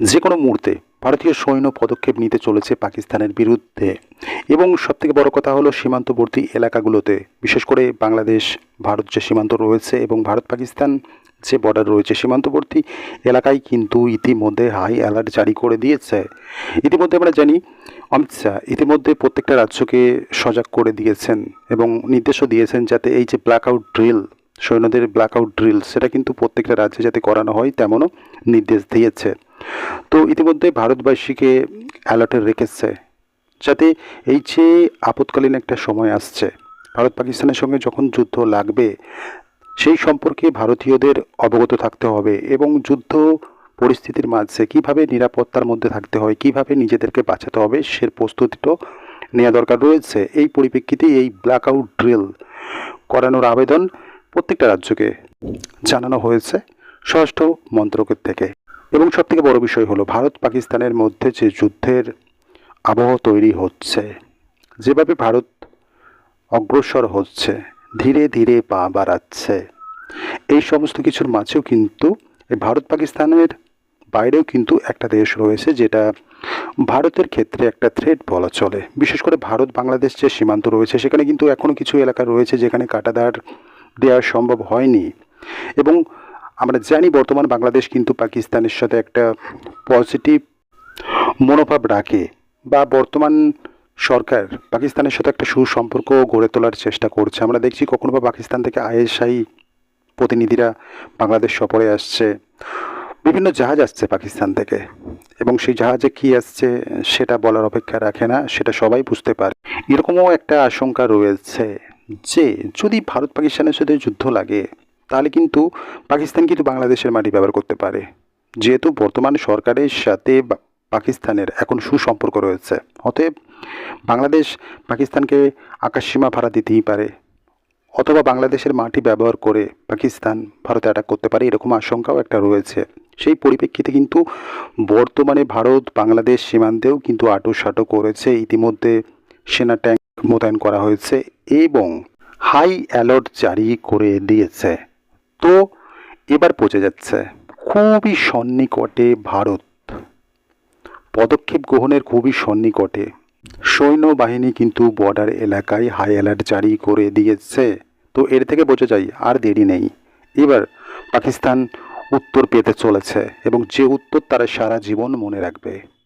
যে কোনো মুহূর্তে ভারতীয় সৈন্য পদক্ষেপ নিতে চলেছে পাকিস্তানের বিরুদ্ধে। এবং সবথেকে বড় কথা হলো সীমান্তবর্তী এলাকাগুলোতে। বিশেষ করে বাংলাদেশ, ভারত যে সীমান্ত রয়েছে এবং ভারত পাকিস্তান যে বর্ডার রয়েছে সীমান্তবর্তী এলাকায় কিন্তু ইতিমধ্যে হাই অ্যালার্ট জারি করে দিয়েছে। ইতিমধ্যে আমরা জানি, অমিত শাহ ইতিমধ্যে প্রত্যেকটা রাজ্যকে সজাগ করে দিয়েছেন এবং নির্দেশও দিয়েছেন যাতে এই যে ব্ল্যাক আউট ড্রিল সৈন্যদের ব্ল্যাক আউট ড্রিল সেটা কিন্তু প্রত্যেকটা রাজ্যে যাতে করানো হয়, তেমনও নির্দেশ দিয়েছে। তো ইতিমধ্যে ভারতবাসীকে অ্যালার্টে রেখেছে, যাতে এই যে আপৎকালীন একটা সময় আসছে ভারত পাকিস্তানের সঙ্গে যখন যুদ্ধ লাগবে, সেই সম্পর্কে ভারতীয়দের অবগত থাকতে হবে এবং যুদ্ধ পরিস্থিতির মাঝে কীভাবে নিরাপত্তার মধ্যে থাকতে হয়, কীভাবে নিজেদেরকে বাঁচাতে হবে সে প্রস্তুতিটাও নেওয়া দরকার রয়েছে। এই পরিপ্রেক্ষিতে এই ব্ল্যাক আউট ড্রিল করানোর আবেদন প্রত্যেকটা রাজ্যকে জানানো হয়েছে স্বরাষ্ট্র মন্ত্রকের থেকে। এবং সবথেকে বড় বিষয় হলো, ভারত পাকিস্তানের মধ্যে যে যুদ্ধের আবহ তৈরি হচ্ছে, যেভাবে ভারত অগ্রসর হচ্ছে, ধীরে ধীরে পা বাড়াচ্ছে, এই সমস্ত কিছুর মাঝেও কিন্তু ভারত পাকিস্তানের বাইরেও কিন্তু একটা দেশ রয়েছে যেটা ভারতের ক্ষেত্রে একটা থ্রেট বলা চলে। বিশেষ করে ভারত বাংলাদেশ যে সীমান্ত রয়েছে, সেখানে কিন্তু এখনও কিছু এলাকা রয়েছে যেখানে কাটাদার দেওয়া সম্ভব হয়নি। এবং আমরা জানি বর্তমান বাংলাদেশ কিন্তু পাকিস্তানের সাথে একটা পজিটিভ মনোভাব রাখে বা বর্তমান সরকার পাকিস্তানের সাথে একটা সুসম্পর্ক গড়ে তোলার চেষ্টা করছে। আমরা দেখছি কখনো বা পাকিস্তান থেকে আইএসআই প্রতিনিধিরা বাংলাদেশ সফরে আসছে। বিভিন্ন জাহাজ আসছে পাকিস্তান থেকে এবং সেই জাহাজে কী আসছে সেটা বলার অপেক্ষা রাখে না, সেটা সবাই বুঝতে পারে। এরকমও একটা আশঙ্কা রয়েছে। যে যদি ভারত পাকিস্তানের সাথে যুদ্ধ লাগে, তাহলে কিন্তু পাকিস্তান কিন্তু বাংলাদেশের মাটি ব্যবহার করতে পারে। যেহেতু বর্তমান সরকারের সাথে পাকিস্তানের এখন সুসম্পর্ক রয়েছে, অতএব বাংলাদেশ পাকিস্তানকে আকাশসীমা ভাড়া দিতেই পারে, অথবা বাংলাদেশের মাটি ব্যবহার করে পাকিস্তান ভারতে অ্যাটাক করতে পারে, এরকম আশঙ্কাও একটা রয়েছে। সেই পরিপ্রেক্ষিতে কিন্তু বর্তমানে ভারত বাংলাদেশ সীমান্তেও কিন্তু আটো সাটো করেছে। ইতিমধ্যে সেনা ট্যাঙ্ক মোতায়েন করা হয়েছে এবং হাই অ্যালার্ট জারি করে দিয়েছে। তো এবার পৌঁছে যাচ্ছে। খুবই সন্নিকটে ভারত। পদক্ষেপ গ্রহণের খুবই সন্নিকটে। সৈন্যবাহিনী কিন্তু বর্ডার এলাকায় হাই অ্যালার্ট জারি করে দিয়েছে। তো এর থেকে বোঝা যায় আর দেরি নেই। এবার পাকিস্তান উত্তর পেতে চলেছে এবং যে উত্তর তারা সারা জীবন মনে রাখবে।